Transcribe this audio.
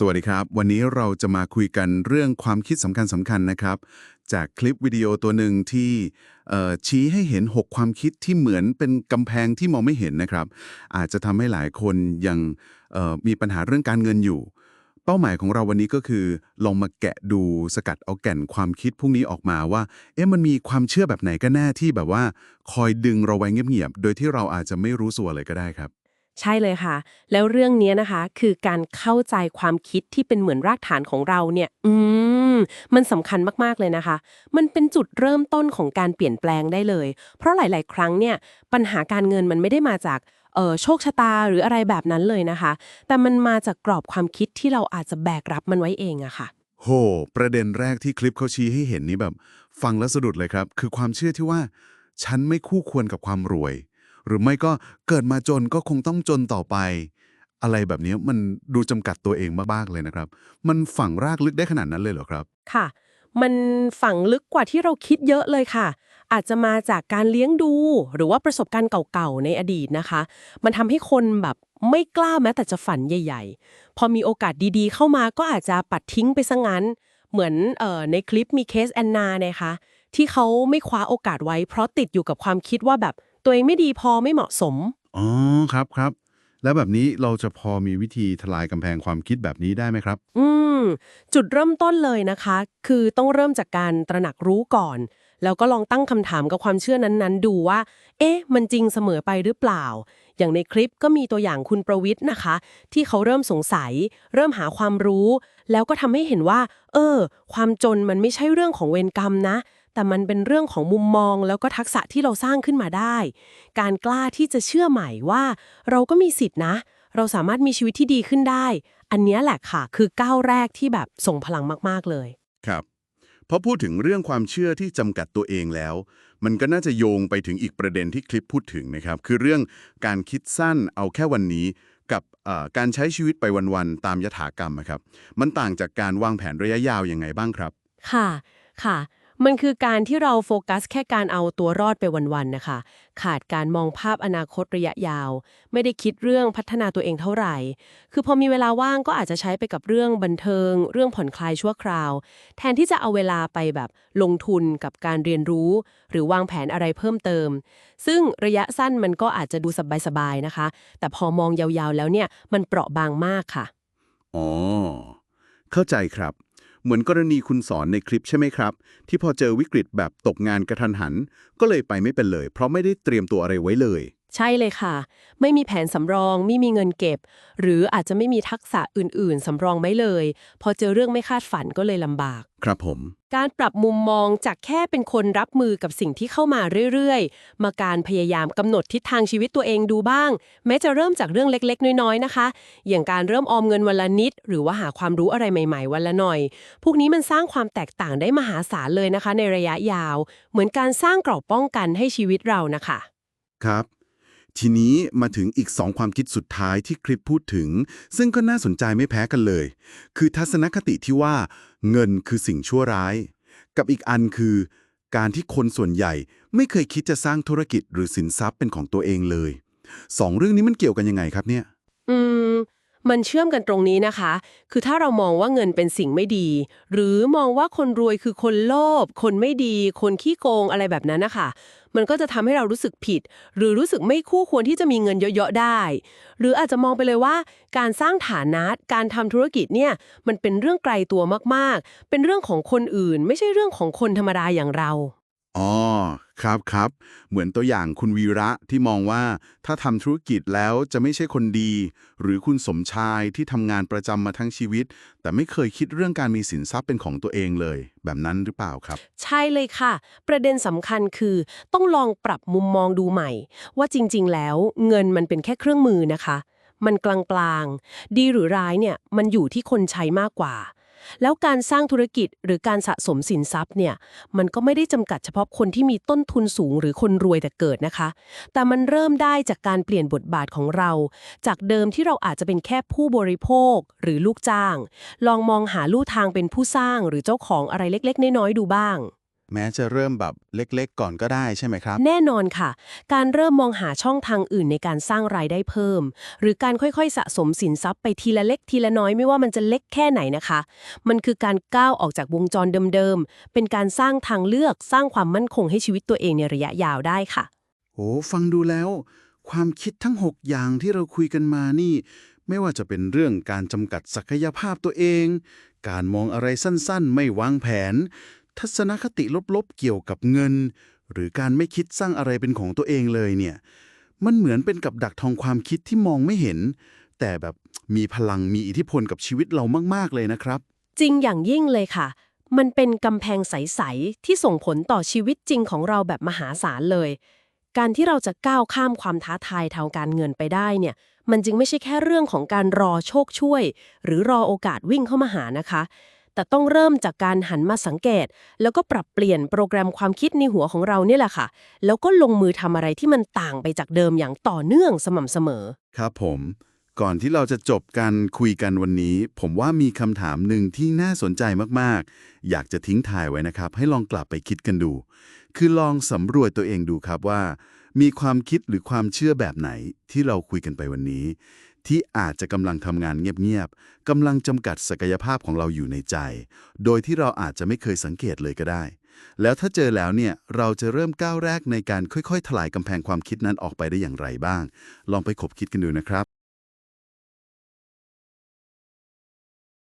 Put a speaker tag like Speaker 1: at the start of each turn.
Speaker 1: สวัสดีครับ วันนี้เราจะมาคุยกันเรื่องความคิดสำคัญสำคัญนะครับ จากคลิปวิดีโอตัวหนึ่งที่ชี้ให้เห็น 6 ความคิดที่เหมือนเป็นกำแพงที่มองไม่เห็นนะครับ อาจจะทำให้หลายคนยังมีปัญหาเรื่องการเงินอยู่ เป้าหมายของเราวันนี้ก็คือ ลองมาแกะดูสกัดเอาแก่นความคิดพวกนี้ออกมาว่า เอ๊ะมันมีความเชื่อแบบไหนกันแน่ที่แบบว่า คอยดึงเราไว้เงียบๆโดยที่เราอาจจะไม่รู้ตัวเลยก็ได้ครับ
Speaker 2: ใช่เลยค่ะ แล้วเรื่องนี้นะคะ คือการเข้าใจความคิดที่เป็นเหมือนรากฐานของเราเนี่ย อืม มันสำคัญมากๆเลยนะคะ มันเป็นจุดเริ่มต้นของการเปลี่ยนแปลงได้เลย เพราะหลาย ๆ ครั้งเนี่ย ปัญหาการเงินมันไม่ได้มาจากเออโชคชะตาหรืออะไรแบบนั้นเลยนะคะ แต่มันมาจากกรอบความคิดที่เราอาจจะแบกรับมันไว้เองอะค่ะ
Speaker 1: โห ประเด็นแรกที่คลิปเขาชี้ให้เห็นนี้แบบ ฟังแล้วสะดุดเลยครับ คือความเชื่อที่ว่า ฉันไม่คู่ควรกับความรวย หรือไม่ก็เกิดมาจนก็คงต้องจนต่อไป อะไรแบบนี้มันดูจำกัดตัวเองมากๆเลยนะครับ มันฝังรากลึกได้ขนาดนั้นเลยเหรอครับ
Speaker 2: ค่ะ มันฝังลึกกว่าที่เราคิดเยอะเลยค่ะ อาจจะมาจากการเลี้ยงดู หรือว่าประสบการณ์เก่าๆในอดีตนะคะ มันทำให้คนแบบไม่กล้าแม้แต่จะฝันใหญ่ ๆ พอมีโอกาสดีๆ เข้ามาก็อาจจะปัดทิ้งไปซะงั้น เหมือนเอ่อในคลิปมีเคสแอนนานะคะที่เขาไม่คว้าโอกาสไว้เพราะติดอยู่กับความคิดว่าแบบ ตัวเองไม่ดีพอไม่เหมาะสม
Speaker 1: อ๋อครับครับ แล้วแบบนี้เราจะพอมีวิธีทลายกำแพงความคิดแบบนี้ได้ไหมครับ
Speaker 2: อืม จุดเริ่มต้นเลยนะคะ คือต้องเริ่มจากการตระหนักรู้ก่อน แล้วก็ลองตั้งคำถามกับความเชื่อนั้นๆ ดูว่า เอ๊ะ มันจริงเสมอไปหรือเปล่า อย่างในคลิปก็มีตัวอย่างคุณประวิทย์นะคะ ที่เขาเริ่มสงสัย เริ่มหาความรู้ แล้วก็ทำให้เห็นว่า เออ ความจนมันไม่ใช่เรื่องของเวรกรรมนะแต่มันเป็นเรื่องของมุมมองแล้วก็ทักษะที่เราสร้างขึ้นมาได้ การกล้าที่จะเชื่อใหม่ว่า เราก็มีสิทธินะ เราสามารถมีชีวิตที่ดีขึ้นได้ อันเนี้ยแหละค่ะ คือก้าวแรกที่แบบส่งพลังมาก ๆ เลย
Speaker 1: ครับพอพูดถึงเรื่องความเชื่อที่จำกัดตัวเองแล้ว มันก็น่าจะโยงไปถึงอีกประเด็นที่คลิปพูดถึงนะครับ คือเรื่องการคิดสั้นเอาแค่วันนี้กับเอ่อการใช้ชีวิตไปวันๆตามยถากรรมอะครับ มันต่างจากการวางแผนระยะยาวยังไงบ้างครับ
Speaker 2: ค่ะ ค่ะ มันคือการที่เราโฟกัสแค่การเอาตัวรอดไปวันๆนะคะ ขาดการมองภาพอนาคตระยะยาว ไม่ได้คิดเรื่องพัฒนาตัวเองเท่าไหร่ คือพอมีเวลาว่างก็อาจจะใช้ไปกับเรื่องบันเทิง เรื่องผ่อนคลายชั่วคราว แทนที่จะเอาเวลาไปแบบลงทุนกับการเรียนรู้ หรือวางแผนอะไรเพิ่มเติม ซึ่งระยะสั้นมันก็อาจจะดูสบายๆนะคะ แต่พอมองยาวๆแล้วเนี่ยมันเปราะบางมากค่ะ
Speaker 1: อ๋อเข้าใจครับ เหมือนกรณีคุณสอนในคลิปใช่ไหมครับ ที่พอเจอวิกฤตแบบตกงานกระทันหัน ก็เลยไปไม่เป็นเลย เพราะไม่ได้เตรียมตัวอะไรไว้เลย
Speaker 2: ใช่เลยค่ะ ไม่มีแผนสำรอง ไม่มีเงินเก็บ หรืออาจจะไม่มีทักษะอื่นๆ สำรองไว้เลย พอเจอเรื่องไม่คาดฝันก็เลยลำบาก
Speaker 1: ครับผม
Speaker 2: การปรับมุมมองจากแค่เป็นคนรับมือกับสิ่งที่เข้ามาเรื่อยๆ มาการพยายามกำหนดทิศทางชีวิตตัวเองดูบ้าง แม้จะเริ่มจากเรื่องเล็กๆ น้อยๆ นะคะ อย่างการเริ่มออมเงินวันละนิด หรือว่าหาความรู้อะไรใหม่ๆ วันละหน่อย พวกนี้มันสร้างความแตกต่างได้มหาศาลเลยนะคะ ในระยะยาว เหมือนการสร้างเกราะป้องกันให้ชีวิตเรานะคะ
Speaker 1: ครับ ทีนี้มาถึงอีกสองความคิดสุดท้ายที่คลิปพูดถึง ซึ่งก็น่าสนใจไม่แพ้กันเลย คือทัศนคติที่ว่า เงินคือสิ่งชั่วร้าย กับอีกอันคือ การที่คนส่วนใหญ่ไม่เคยคิดจะสร้างธุรกิจหรือสินทรัพย์เป็นของตัวเองเลยสองเรื่องนี้มันเกี่ยวกันยังไงครับเนี่ย
Speaker 2: อืม มันเชื่อมกันตรงนี้นะคะ คือถ้าเรามองว่าเงินเป็นสิ่งไม่ดี หรือมองว่าคนรวยคือคนโลภ คนไม่ดี คนขี้โกงอะไรแบบนั้นนะคะ มันก็จะทำให้เรารู้สึกผิด หรือรู้สึกไม่คู่ควรที่จะมีเงินเยอะๆได้ หรืออาจจะมองไปเลยว่า การสร้างฐานะ การทำธุรกิจเนี่ย มันเป็นเรื่องไกลตัวมากๆ เป็นเรื่องของคนอื่น ไม่ใช่เรื่องของคนธรรมดาอย่างเรา
Speaker 1: อ๋อ ครับครับเหมือนตัวอย่างคุณวีระที่มองว่าถ้าทำธุรกิจแล้วจะไม่ใช่คนดี หรือคุณสมชายที่ทำงานประจำมาทั้งชีวิต แต่ไม่เคยคิดเรื่องการมีสินทรัพย์เป็นของตัวเองเลย แบบนั้นหรือเปล่าครับ
Speaker 2: ใช่เลยค่ะ ประเด็นสำคัญคือ ต้องลองปรับมุมมองดูใหม่ ว่าจริง ๆ แล้วเงินมันเป็นแค่เครื่องมือนะคะ มันกลางๆดีหรือร้ายเนี่ยมันอยู่ที่คนใช้มากกว่า แล้วการสร้างธุรกิจหรือการสะสมสินทรัพย์เนี่ยมันก็ไม่ได้จำกัดเฉพาะคนที่มีต้นทุนสูงหรือคนรวยแต่เกิดนะคะ แต่มันเริ่มได้จากการเปลี่ยนบทบาทของเรา จากเดิมที่เราอาจจะเป็นแค่ผู้บริโภคหรือลูกจ้าง ลองมองหาลู่ทางเป็นผู้สร้างหรือเจ้าของอะไรเล็ก ๆ น้อยๆดูบ้าง
Speaker 1: แม้จะเริ่มแบบเล็กๆ ก่อนก็ได้ใช่ไหมครับ
Speaker 2: แน่นอนค่ะ การเริ่มมองหาช่องทางอื่นในการสร้างรายได้เพิ่ม หรือการค่อยๆ สะสมสินทรัพย์ไปทีละเล็กทีละน้อยไม่ว่ามันจะเล็กแค่ไหนนะคะ มันคือการก้าวออกจากวงจรเดิมๆ เป็นการสร้างทางเลือกสร้างความมั่นคงให้ชีวิตตัวเองในระยะยาวได้ค่ะ
Speaker 1: โอ้ฟังดูแล้ว ความคิดทั้ง 6 อย่างที่เราคุยกันมานี่ ไม่ว่าจะเป็นเรื่องการจำกัดศักยภาพตัวเอง การมองอะไรสั้นๆ ไม่วางแผน ทัศนคติลบๆเกี่ยวกับเงิน หรือการไม่คิดสร้างอะไรเป็นของตัวเองเลยเนี่ยมันเหมือนเป็นกับดักทองความคิดที่มองไม่เห็น แต่แบบมีพลังมีอิทธิพลกับชีวิตเรามาก ๆ เลยนะครับ
Speaker 2: จริงอย่างยิ่งเลยค่ะ มันเป็นกำแพงใส ๆ ที่ส่งผลต่อชีวิตจริงของเราแบบมหาศาลเลย การที่เราจะก้าวข้ามความท้าทายทางการเงินไปได้เนี่ย มันจึงไม่ใช่แค่เรื่องของการรอโชคช่วย หรือรอโอกาสวิ่งเข้ามาหานะคะ แต่ต้องเริ่มจากการหันมาสังเกต แล้วก็ปรับเปลี่ยนโปรแกรมความคิดในหัวของเราเนี่ยแหละค่ะ แล้วก็ลงมือทำอะไรที่มันต่างไปจากเดิมอย่างต่อเนื่องสม่ำเสมอ
Speaker 1: ครับผม ก่อนที่เราจะจบการคุยกันวันนี้ ผมว่ามีคำถามหนึ่งที่น่าสนใจมากๆ อยากจะทิ้งถ่ายไว้นะครับ ให้ลองกลับไปคิดกันดู คือลองสำรวจตัวเองดูครับว่า มีความคิดหรือความเชื่อแบบไหนที่เราคุยกันไปวันนี้ ที่อาจจะกำลังทำงานเงียบๆกำลังจำกัดศักยภาพของเราอยู่ในใจ โดยที่เราอาจจะไม่เคยสังเกตเลยก็ได้ แล้วถ้าเจอแล้วเนี่ยเราจะเริ่มก้าวแรกในการค่อยๆ ถลายกำแพงความคิดนั้นออกไปได้อย่างไรบ้าง ลองไปคบคิดกันดูนะครับ